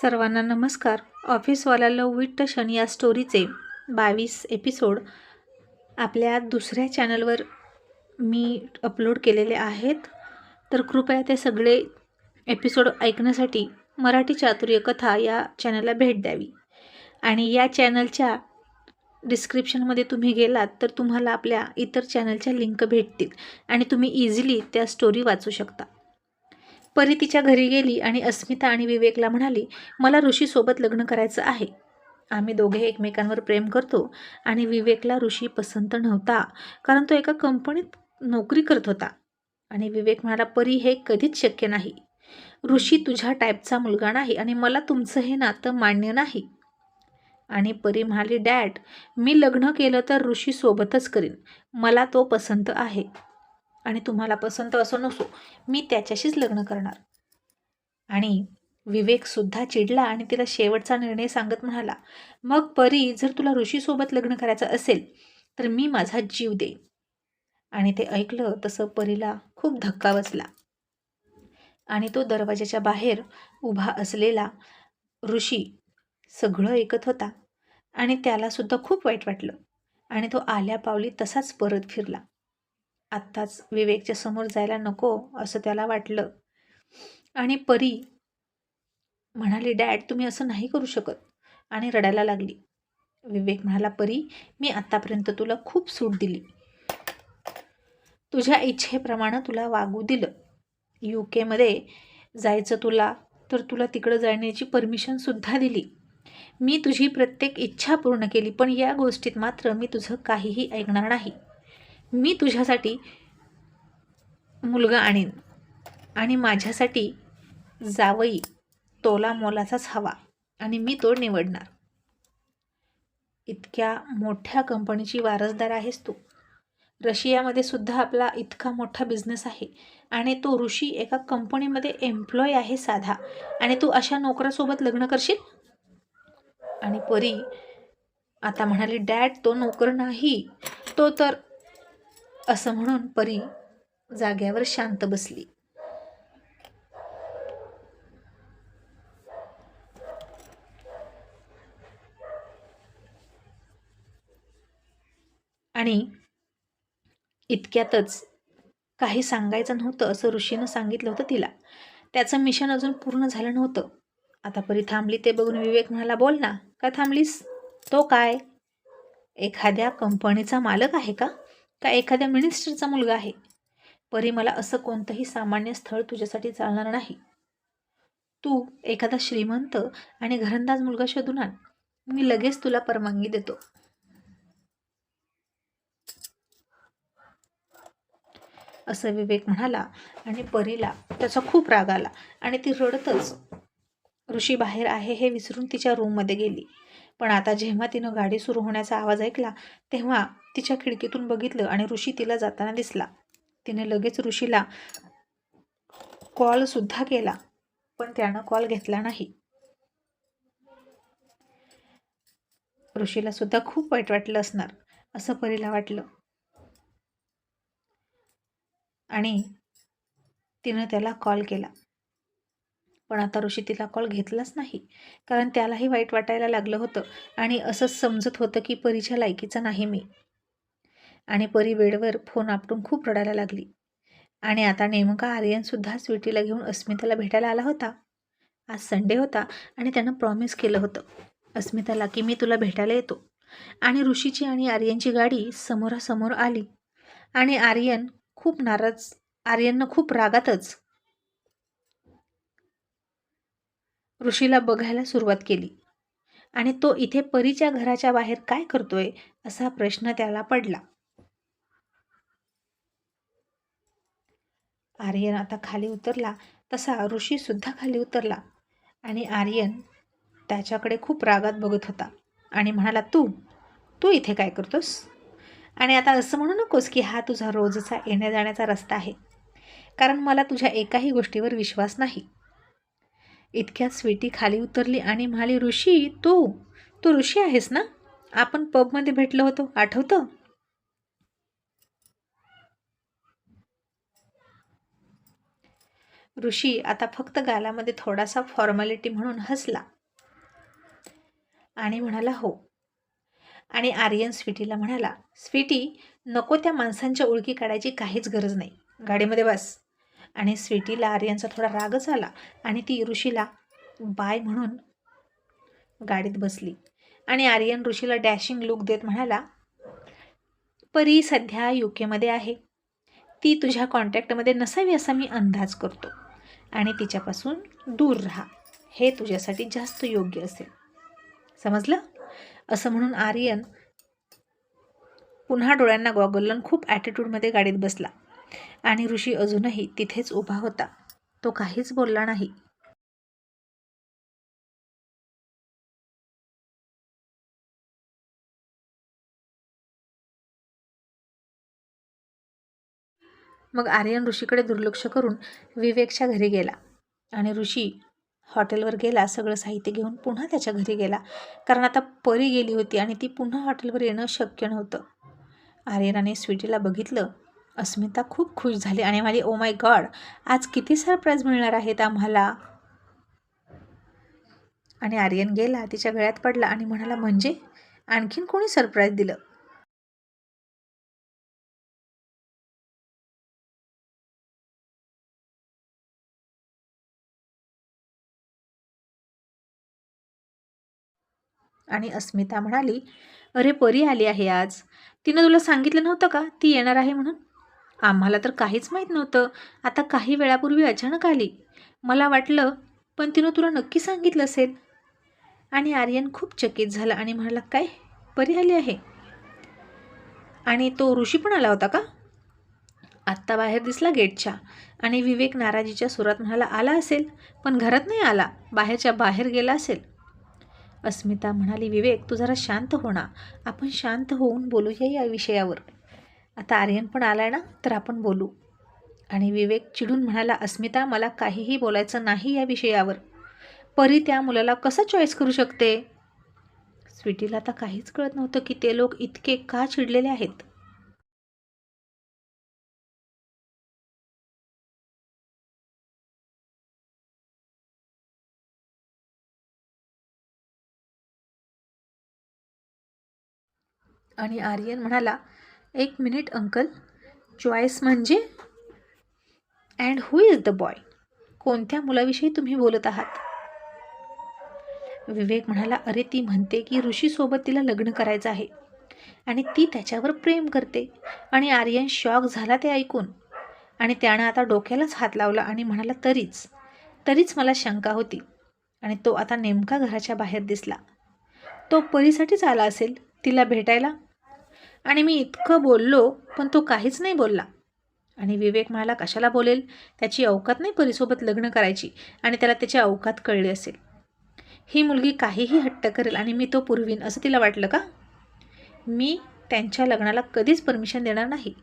सर्वांना नमस्कार. ऑफिसवाला लव विथ टशन या स्टोरीचे बावीस एपिसोड आपल्या दुसऱ्या चॅनलवर मी अपलोड केलेले आहेत. तर कृपया ते सगळे एपिसोड ऐकण्यासाठी मराठी चातुर्य कथा या चॅनलला भेट द्यावी. आणि या चॅनलच्या डिस्क्रिप्शनमध्ये तुम्ही गेलात तर तुम्हाला आपल्या इतर चॅनलच्या लिंक भेटतील. आणि तुम्ही इझिली त्या स्टोरी वाचू शकता. परी तिच्या घरी गेली आणि अस्मिता आणि विवेकला म्हणाली मला ऋषीसोबत लग्न करायचं आहे. आम्ही दोघे एकमेकांवर प्रेम करतो आणि विवेकला ऋषी पसंत नव्हता कारण तो एका कंपनीत नोकरी करत होता. आणि विवेक म्हणाला परी हे कधीच शक्य नाही. ऋषी तुझ्या टाईपचा मुलगा नाही आणि मला तुमचं हे नातं मान्य नाही. आणि परी म्हणाली डॅड मी लग्न केलं तर ऋषीसोबतच करीन. मला तो पसंत आहे. आणि तुम्हाला पसंत असो नसो मी त्याच्याशीच लग्न करणार. आणि विवेकसुद्धा चिडला आणि तिला शेवटचा निर्णय सांगत म्हणाला मग परी जर तुला ऋषीसोबत लग्न करायचं असेल तर मी माझा जीव देईन. आणि ते ऐकलं तसं परीला खूप धक्का बसला. आणि तो दरवाजाच्या बाहेर उभा असलेला ऋषी सगळं ऐकत होता आणि त्यालासुद्धा खूप वाईट वाटलं. आणि तो आल्या पावली तसाच परत फिरला. आत्ताच विवेकच्या समोर जायला नको असं त्याला वाटलं. आणि परी म्हणाली डॅड तुम्ही असं नाही करू शकत. आणि रडायला लागली. विवेक म्हणाला परी मी आत्तापर्यंत तुला खूप सूट दिली. तुझ्या इच्छेप्रमाणे तुला वागू दिलं. यू केमध्ये जायचं तुला तर तुला तिकडं जाण्याची परमिशनसुद्धा दिली. मी तुझी प्रत्येक इच्छा पूर्ण केली पण या गोष्टीत मात्र मी तुझं काहीही ऐकणार नाही. मी तुझ्यासाठी मुलगा आणीन आणि माझ्यासाठी जावई तोला मोलाचाच हवा आणि मी तो निवडणार. इतक्या मोठ्या कंपनीची वारसदार आहेस तू. रशियामध्ये सुद्धा आपला इतका मोठा बिझनेस आहे आणि तो ऋषी एका कंपनीमध्ये एम्प्लॉय आहे साधा. आणि तू अशा नोकरासोबत लग्न करशील? आणि परी आता म्हणाली डॅड तो नोकर नाही. तो तर असं म्हणून परी जाग्यावर शांत बसली. आणि इतक्यातच काही सांगायचं नव्हतं असं ऋषीनं सांगितलं होतं तिला. त्याचं मिशन अजून पूर्ण झालं नव्हतं. आता परी थांबली ते बघून विवेक म्हणाला बोल ना का थांबलीस? तो काय? एखाद्या कंपनीचा मालक आहे का? का एखाद्या मिनिस्टरचा मुलगा आहे? परी मला असं कोणतंही सामान्य स्थळ तुझ्यासाठी चालणार नाही. तू एखादा श्रीमंत आणि घरंदाज मुलगा शोधून आण. मी लगेच तुला परवानगी देतो. असं विवेक म्हणाला आणि परीला त्याचा खूप राग आला आणि ती रडतच ऋषी बाहेर आहे हे विसरून तिच्या रूममध्ये गेली. पण आता जेव्हा तिनं गाडी सुरू होण्याचा आवाज ऐकला तेव्हा तिच्या खिडकीतून बघितलं आणि ऋषी तिला जाताना दिसला. तिने लगेच ऋषीला कॉलसुद्धा केला पण त्यानं कॉल घेतला नाही. ऋषीला सुद्धा खूप वाईट वाटलं असणार असं परीला वाटलं. आणि तिनं त्याला कॉल केला. पण आता ऋषी तिला कॉल घेतलाच नाही कारण त्यालाही वाईट वाटायला लागलं होतं. आणि असंच समजत होतं की परीच्या लायकीचं नाही मी. आणि परी वेळेवर फोन आपटून खूप रडायला लागली. आणि आता नेमका आर्यनसुद्धा स्वीटीला घेऊन अस्मिताला भेटायला आला होता. आज संडे होता आणि त्यानं प्रॉमिस केलं होतं अस्मिताला की मी तुला भेटायला येतो. आणि ऋषीची आणि आर्यनची गाडी समोरासमोर आली. आणि आर्यन खूप नाराज आर्यननं खूप रागातच ऋषीला बघायला सुरुवात केली. आणि तो इथे परीच्या घराच्या बाहेर काय करतोय असा प्रश्न त्याला पडला. आर्यन आता खाली उतरला तसा ऋषीसुद्धा खाली उतरला. आणि आर्यन त्याच्याकडे खूप रागात बघत होता आणि म्हणाला तू तू इथे काय करतोस? आणि आता असं म्हणू नकोस की हा तुझा रोजचा येण्या जाण्याचा रस्ता आहे कारण मला तुझ्या एकाही गोष्टीवर विश्वास नाही. इतक्यात स्वीटी खाली उतरली आणि म्हणाली ऋषी तू तू ऋषी आहेस ना? आपण पबमध्ये भेटलो होतो आठवतं? ऋषी आता फक्त गालामध्ये थोडासा फॉर्मॅलिटी म्हणून हसला. आणि म्हणाला हो. आणि आर्यन स्वीटीला म्हणाला स्वीटी नको त्या माणसांच्या ओळखी काढायची काहीच गरज नाही. गाडीमध्ये बस. आणि स्वीटीला आर्यनचा थोडा रागच आला आणि ती ऋषीला बाय म्हणून गाडीत बसली. आणि आर्यन ऋषीला डॅशिंग लुक देत म्हणाला परी सध्या यू केमध्ये आहे. ती तुझ्या कॉन्टॅक्टमध्ये नसावी असा मी अंदाज करतो. आणि तिच्यापासून दूर राहा. हे तुझ्यासाठी जास्त योग्य असेल. समजलं? असं म्हणून आर्यन पुन्हा डोळ्यांना गॉगल लावून खूप ॲटिट्यूडमध्ये गाडीत बसला. आणि ऋषी अजूनही तिथेच उभा होता. तो काहीच बोलला नाही. मग आर्यन ऋषीकडे दुर्लक्ष करून विवेकच्या घरी गेला. आणि ऋषी हॉटेलवर गेला सगळं साहित्य घेऊन पुन्हा त्याच्या घरी गेला. कारण आता परी गेली होती आणि ती पुन्हा हॉटेलवर येणं शक्य नव्हतं. आर्यनाने स्वीटीला बघितलं. अस्मिता खूप खुश झाली आणि माझी ओ माय गॉड आज किती सरप्राईज मिळणार आहेत आम्हाला. आणि आर्यन गेला तिच्या गळ्यात पडला आणि म्हणाला म्हणजे आणखीन कोणी सरप्राईज दिलं? आणि अस्मिता म्हणाली अरे परी आली आहे आज. तिनं तुला सांगितलं नव्हतं का? ती येणार आहे म्हणून? आम्हाला तर काहीच माहीत नव्हतं. आता काही वेळापूर्वी अचानक आली. मला वाटलं पण तिनं तुला नक्की सांगितलं असेल. आणि आर्यन खूप चकित झाला आणि म्हणाला काय? परी आली आहे. आणि तो ऋषी पण आला होता का? आत्ता बाहेर दिसला गेटच्या. आणि विवेक नाराजीच्या सुरात म्हणाला आला असेल पण घरात नाही आला. बाहेरच्या बाहेर गेला असेल. अस्मिता म्हणाली विवेक तू जरा शांत हो ना. आपण शांत होऊन बोलूया या विषयावर. आता आर्यन पण आलाय ना तर आपण बोलू. आणि विवेक चिडून म्हणाला अस्मिता मला काहीही बोलायचं नाही या विषयावर. परी त्या मुलाला कसं चॉईस करू शकते? स्वीटीला आता काहीच कळत नव्हतं की ते लोक इतके का चिडलेले आहेत. आणि आर्यन म्हणाला एक मिनिट अंकल. चॉईस म्हणजे? And who is the boy? कोणत्या मुलाविषयी तुम्ही बोलत आहात? विवेक म्हणाला अरे ती म्हणते की ऋषीसोबत तिला लग्न करायचं आहे आणि ती त्याच्यावर प्रेम करते. आणि आर्यन शॉक झाला ते ऐकून. आणि त्यानं आता डोक्यालाच हात लावला आणि म्हणाला तरीच. तरीच मला शंका होती. आणि तो आता नेमका घराच्या बाहेर दिसला. तो परीसाठीच आला असेल? तिला भेटायला? आणि मी इतकं बोललो पण तो काहीच नाही बोलला. आणि विवेक म्हणाला कशाला बोलेल? त्याची अवकात नाही परीसोबत लग्न करायची आणि त्याला त्याची अवकात कळली असेल. ही मुलगी काहीही हट्ट करेल आणि मी तो पुरवीन असं तिला वाटलं का? मी त्यांच्या लग्नाला कधीच परमिशन देणार नाही.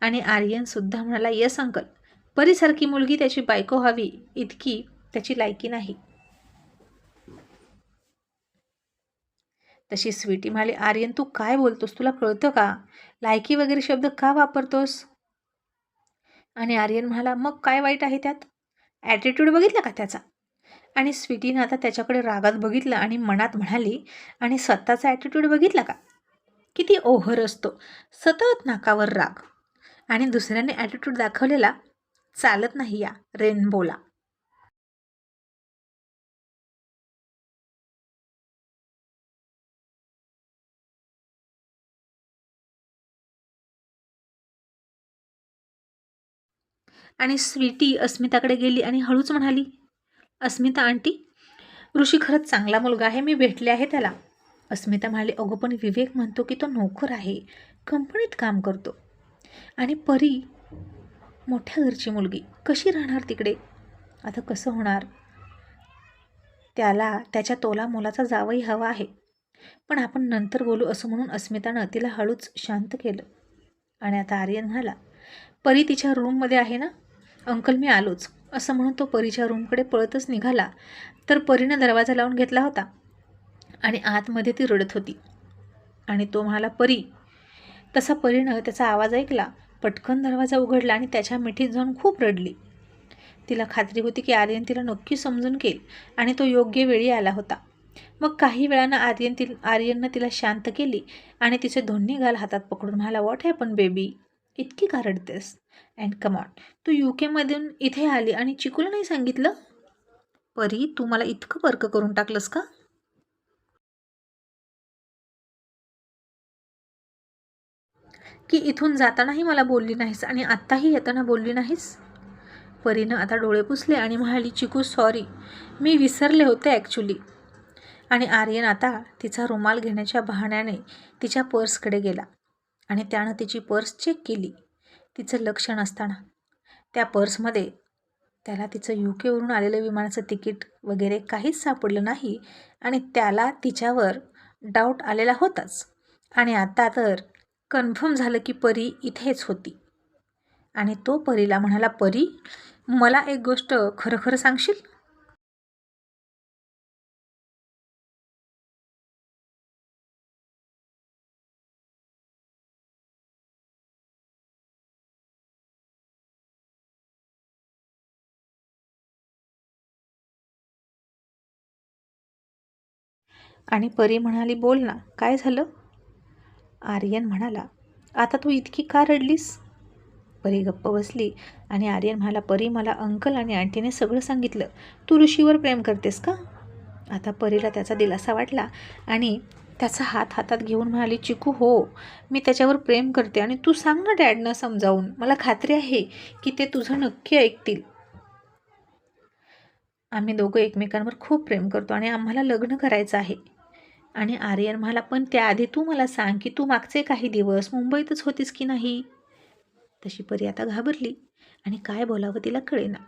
आणि आर्यनसुद्धा म्हणाला यस अंकल. परीसारखी मुलगी त्याची बायको व्हावी इतकी त्याची लायकी नाही. तशी स्वीटी म्हणाली आर्यन तू काय बोलतोस? तुला कळतं का? लायकी वगैरे शब्द का वापरतोस? आणि आर्यन म्हणाला मग काय वाईट आहे त्यात? ॲटिट्यूड बघितला का त्याचा? आणि स्वीटीनं आता त्याच्याकडे रागात बघितलं आणि मनात म्हणाली आणि स्वतःचा ॲटिट्यूड बघितला का? किती ओव्हर असतो. सतत नाकावर राग. आणि दुसऱ्याने ॲटिट्यूड दाखवलेला चालत नाही या रेनबोला. आणि स्वीटी अस्मिताकडे गेली आणि हळूच म्हणाली अस्मिता आंटी ऋषी खरंच चांगला मुलगा आहे मी भेटले आहे त्याला. अस्मिता म्हणाली अगो पण विवेक म्हणतो की तो नोकर आहे कंपनीत काम करतो. आणि परी मोठ्या घरची मुलगी कशी राहणार तिकडे? आता कसं होणार? त्याला त्याच्या तोला मुलाचा जावई हवा आहे. पण आपण नंतर बोलू असं म्हणून अस्मितानं तिला हळूच शांत केलं. आणि आता आर्यन म्हणाला परी तिच्या रूममध्ये आहे ना? अंकल मी आलोच. असं म्हणून तो परीच्या रूमकडे पळतच निघाला. तर परीनं दरवाजा लावून घेतला होता. आणि आतमध्ये ती रडत होती. आणि तो म्हणाला परी. तसा परीनं त्याचा आवाज ऐकला. पटकन दरवाजा उघडला आणि त्याच्या मिठीत जाऊन खूप रडली. तिला खात्री होती की आर्यन तिला नक्की समजून घेईल आणि तो योग्य वेळी आला होता. मग काही वेळानं आर्यन ति आर्यननं तिला शांत केली आणि तिचे दोन्ही गाल हातात पकडून म्हणाला वॉट हॅपन बेबी? इतकी गारडतेस अँड कमॉन तू यू केमधून इथे आली आणि चिकूला नाही सांगितलं? परी तू मला इतकं वर्क करून टाकलंस का? की इथून जातानाही मला बोलली नाहीस आणि आत्ताही येताना बोलली नाहीस? परीनं आता डोळे पुसले आणि म्हणाली चिकू सॉरी मी विसरले होते ॲक्च्युली आणि आर्यन आता तिचा रुमाल घेण्याच्या बहाण्याने तिच्या पर्सकडे गेला. आणि त्यानं तिची पर्स चेक केली. तिचं लक्ष नसताना. त्या पर्समध्ये त्याला तिचं यू केवरून आलेलं विमानाचं तिकीट वगैरे काहीच सापडलं नाही आणि त्याला तिच्यावर डाऊट आलेला होताच. आणि आता तर कन्फर्म झालं की परी इथेच होती. आणि तो परीला म्हणाला परी मला एक गोष्ट खरं खरं सांगशील? आणि परी म्हणाली बोल ना काय झालं? आर्यन म्हणाला आता तू इतकी का रडलीस? परी गप्प बसली आणि आर्यन म्हणाला परी मला अंकल आणि आंटीने सगळं सांगितलं. तू ऋषीवर प्रेम करतेस का? आता परीला त्याचा दिलासा वाटला आणि त्याचा हात हातात घेऊन म्हणाली चिकू हो मी त्याच्यावर प्रेम करते आणि तू सांग ना डॅडनं समजावून. मला खात्री आहे की ते तुझं नक्की ऐकतील. आम्ही दोघं एकमेकांवर खूप प्रेम करतो आणि आम्हाला लग्न करायचं आहे. आणि आर्यन मला पण त्याआधी तू मला सांग की तू मागचे काही दिवस मुंबईतच होतीस की नाही? तशी परी आता घाबरली आणि काय बोलावं तिला कळेना.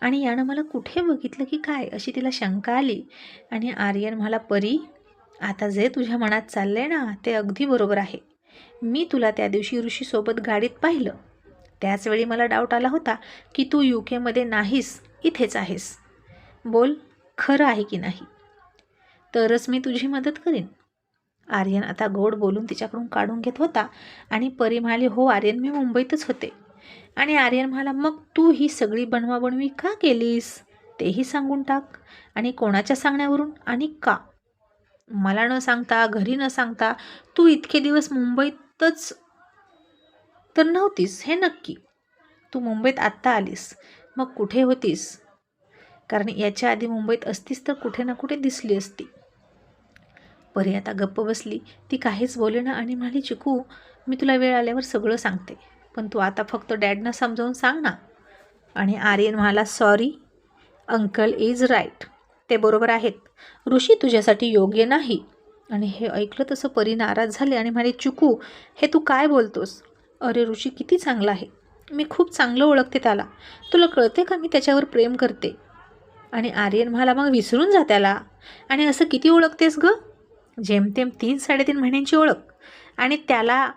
आणि यानं मला कुठे बघितलं की काय अशी तिला शंका आली. आणि आर्यन मला परी आता जे तुझ्या मनात चाललं आहे ना ते अगदी बरोबर आहे. मी तुला त्या दिवशी ऋषीसोबत गाडीत पाहिलं. त्याचवेळी मला डाऊट आला होता की तू यू केमध्ये नाहीस इथेच आहेस. बोल खरं आहे की नाही? तरच मी तुझी मदत करीन. आर्यन आता गोड बोलून तिच्याकडून काढून घेत होता आणि परी म्हणाली हो आर्यन मी मुंबईतच होते. आणि आर्यन म्हणाला मग तू ही सगळी बनवाबणवी का केलीस? तेही सांगून टाक. आणि कोणाच्या सांगण्यावरून? आणि का? मला न सांगता घरी न सांगता तू इतके दिवस मुंबईतच तर नव्हतीस हे नक्की. तू मुंबईत आत्ता आलीस. मग कुठे होतीस? कारण याच्या आधी मुंबईत असतीस तर कुठे ना कुठे दिसली असती. परी आता गप्प बसली. ती काहीच बोलेना आणि म्हणाली चिकू मी तुला वेळ आल्यावर सगळं सांगते. पण तू आता फक्त डॅडना समजावून सांग ना. आणि आर्यन म्हणाला सॉरी अंकल इज राईट. ते बरोबर आहेत. ऋषी तुझ्यासाठी योग्य नाही. आणि हे ऐकलं तसं परी नाराज झाले आणि म्हणे चुकू हे तू काय बोलतोस? अरे ऋषी किती चांगला आहे. मी खूप चांगलं ओळखते त्याला. तुला कळते का मी त्याच्यावर प्रेम करते? आणि आर्यन म्हणाला मग विसरून जा त्याला. आणि असं किती ओळखतेस गं? जेमतेम तीन साडेतीन महिन्यांची ओळख. आणि त्याला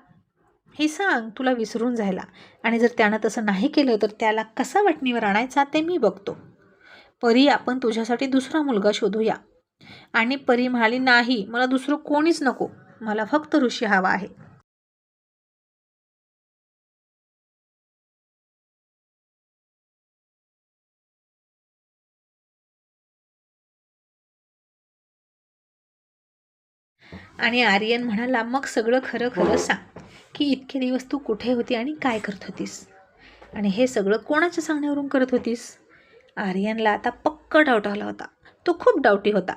हे सांग तुला विसरून जायला. आणि जर त्यानं तसं नाही केलं तर त्याला कसा वाटणीवर आणायचा ते मी बघतो. परी आपण तुझ्यासाठी दुसरा मुलगा शोधूया. आणि परी म्हणाली नाही मला दुसरं कोणीच नको. मला फक्त ऋषी हवा आहे. आणि आर्यन म्हणाला मग सगळं खरं खरं सांग की इतके दिवस तू कुठे होती आणि काय करत होतीस? आणि हे सगळं कोणाच्या सांगण्यावरून करत होतीस? आर्यनला आता पक्क डाऊट आला होता. तो खूप डाऊटी होता.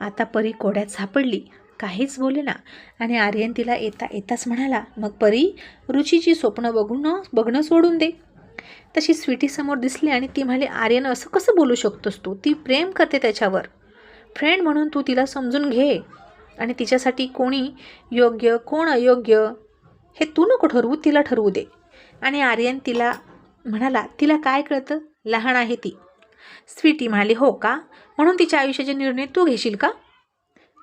आता परी कोड्यात सापडली. काहीच बोले ना. आणि आर्यन तिला येता येताच म्हणाला मग परी रुचीची स्वप्न बघून बघणं सोडून दे. तशी स्वीटीसमोर दिसली आणि ती म्हणाली आर्यन असं कसं बोलू शकतोस तू? ती प्रेम करते त्याच्यावर. फ्रेंड म्हणून तू तिला समजून घे. आणि तिच्यासाठी कोणी योग्य कोण अयोग्य हे तू नको ठरवू तिला ठरवू दे. आणि आर्यन तिला म्हणाला तिला काय कळतं? लहान आहे ती. स्वीटी म्हणाली हो का? म्हणून तिच्या आयुष्याचे निर्णय तू घेशील का?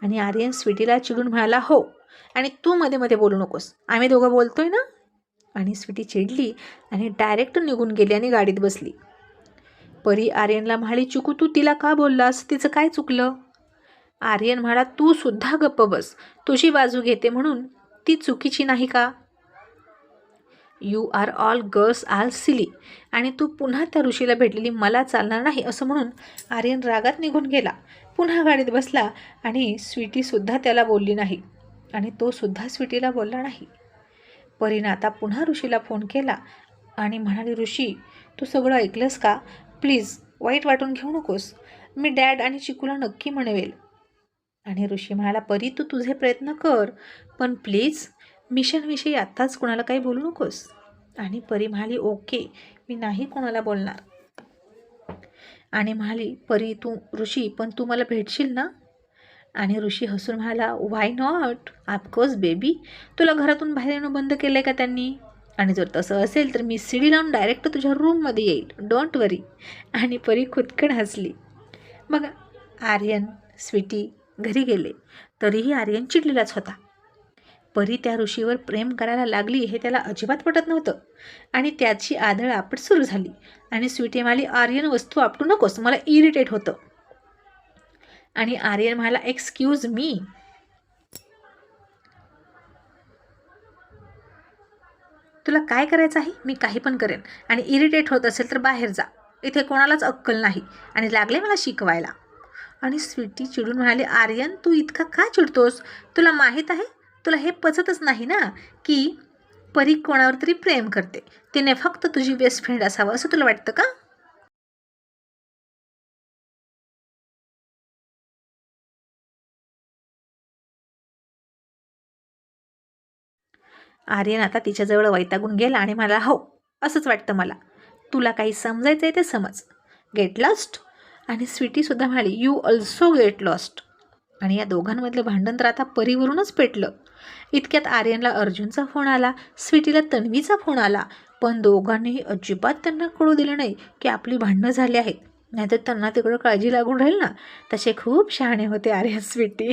आणि आर्यन स्वीटीला चिडून म्हणाला हो. आणि तू मध्ये मध्ये बोलू नकोस. आम्ही दोघं बोलतोय ना? आणि स्वीटी चिडली आणि डायरेक्ट निघून गेली आणि गाडीत बसली. परी आर्यनला म्हणाली चुकू तू तिला का बोललास? तिचं काय चुकलं? आर्यन म्हणा तू सुद्धा गप्प बस. तुझी बाजू घेते म्हणून ती चुकीची नाही का? You are all girls all silly आणि तू पुन्हा त्या ऋषीला भेटलेली मला चालणार नाही असं म्हणून आर्यन रागात निघून गेला. पुन्हा गाडीत बसला आणि स्वीटीसुद्धा त्याला बोलली नाही. आणि तो सुद्धा स्वीटीला बोलला नाही. परीनं आता पुन्हा ऋषीला फोन केला आणि म्हणाली ऋषी तू सगळं ऐकलंस का? प्लीज वाईट वाटून घेऊ नकोस. मी डॅड आणि चिकूला नक्की म्हणवेल. आणि ऋषी म्हणाला परी तू तुझे प्रयत्न कर पण प्लीज मिशनविषयी आत्ताच कोणाला काही बोलू नकोस. आणि परी म्हणाली ओके मी नाही कोणाला बोलणार. आणि म्हणाली परी तू ऋषी पण तू मला भेटशील ना? आणि ऋषी हसून म्हणाला वाय नॉट ऑफकोर्स बेबी तुला घरातून बाहेर येणं बंद केलं आहे का त्यांनी? आणि जर तसं असेल तर मी सीडी लावून डायरेक्ट तुझ्या रूममध्ये येईल. डोंट वरी आणि परी खुदकड हसली. मग आर्यन स्वीटी घरी गेले. तरीही आर्यन चिडलेलाच होता. परी त्या ऋषीवर प्रेम करायला लागली हे त्याला अजिबात पटत नव्हतं. आणि त्याची आदळ आपट सुरू झाली. आणि स्वीटेमाली आर्यन वस्तू आपटू नकोस मला इरिटेट होतं. आणि आर्यन म्हणाला एक्सक्यूज मी तुला काय करायचं आहे? मी काही पण करेन. आणि इरिटेट होत असेल तर बाहेर जा. इथे कोणालाच अक्कल नाही. आणि लागले मला शिकवायला. आणि स्वीटी चिडून म्हणाले आर्यन तू इतका का चिडतोस? तुला माहीत आहे? तुला हे पचतच नाही ना की परी कोणावर तरी प्रेम करते. तिने फक्त तुझी बेस्ट फ्रेंड असावं असं तुला वाटतं का? आर्यन आता तिच्याजवळ वैतागून गेला आणि मला हो असंच वाटतं मला. तुला काही समजायचं आहे ते समज. गेट लस्ट आणि स्वीटीसुद्धा म्हणाली यू ऑल्सो गेट लॉस्ट आणि या दोघांमधलं भांडण तर आता परीवरूनच पेटलं. इतक्यात आर्यनला अर्जुनचा फोन आला स्वीटीला तन्वीचा फोन आला पण दोघांनीही अजिबात त्यांना कळू दिलं नाही की आपली भांडणं झाली आहेत. नाहीतर त्यांना तिकडं काळजी लागून राहील ना? तसे खूप शहाणे होते आर्यन स्वीटी.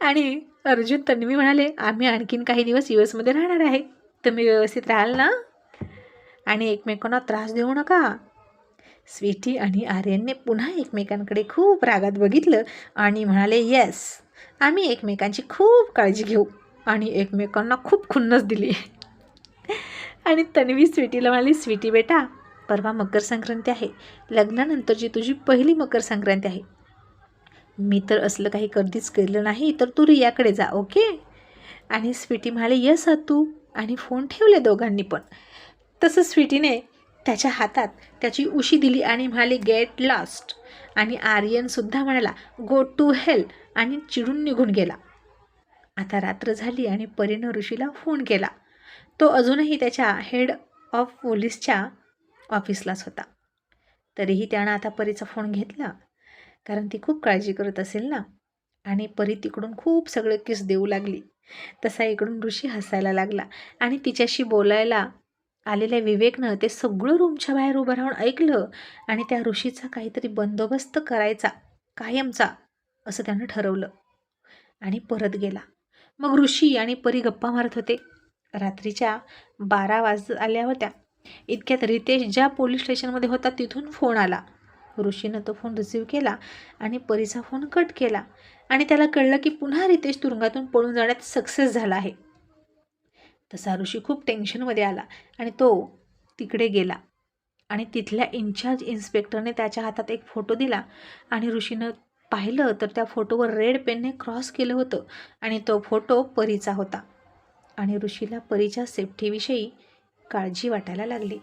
आणि अर्जुन तन्वी म्हणाले आम्ही आणखीन काही दिवस यू एसमध्ये राहणार आहे. तुम्ही व्यवस्थित राहाल ना? आणि एकमेकांना त्रास देऊ नका. स्वीटी आणि आर्यनने पुन्हा एकमेकांकडे खूप रागात बघितलं आणि म्हणाले येस आम्ही एकमेकांची खूप काळजी घेऊ. आणि एकमेकांना खूप खुन्नस दिली. आणि तन्वी स्वीटीला म्हणाली स्वीटी बेटा परवा मकर संक्रांती आहे. लग्नानंतरची तुझी पहिली मकर संक्रांती आहे. मी तर असलं काही कधीच केलं नाही तर तू रियाकडे जा ओके? आणि स्वीटी म्हणाले यस तू आणि फोन ठेवले दोघांनी पण. तसं स्वीटीने त्याच्या हातात त्याची उशी दिली आणि म्हणाली गेट लास्ट आणि आर्यनसुद्धा म्हणाला गो टू हेल आणि चिडून निघून गेला. आता रात्र झाली आणि परीनं ऋषीला फोन केला. तो अजूनही त्याच्या हेड ऑफ पोलीसच्या ऑफिसलाच होता. तरीही त्यानं आता परीचा फोन घेतला कारण ती खूप काळजी करत असेल ना? आणि परी तिकडून खूप सगळे किस देऊ लागली. तसा इकडून ऋषी हसायला लागला आणि तिच्याशी बोलायला आलेल्या विवेकनं ते सगळं रूमच्या बाहेर उभं राहून ऐकलं आणि त्या ऋषीचा काहीतरी बंदोबस्त करायचा कायमचा असं त्यानं ठरवलं. आणि परत गेला. मग ऋषी आणि परी गप्पा मारत होते. रात्रीच्या बारा वाज आल्या होत्या. इतक्यात रितेश ज्या पोलीस स्टेशनमध्ये होता तिथून फोन आला. ऋषीनं तो फोन रिसीव्ह केला आणि परीचा फोन कट केला. आणि त्याला कळलं की पुन्हा रितेश तुरुंगातून पळून जाण्यात सक्सेस झाला आहे. तसा ऋषी खूप टेन्शनमध्ये आला आणि तो तिकडे गेला. आणि तिथल्या इन्चार्ज इन्स्पेक्टरने त्याच्या हातात एक फोटो दिला आणि ऋषीनं पाहिलं तर त्या फोटोवर रेड पेनने क्रॉस केलं होतं आणि तो फोटो परीचा होता. आणि ऋषीला परीच्या सेफ्टीविषयी काळजी वाटायला लागली.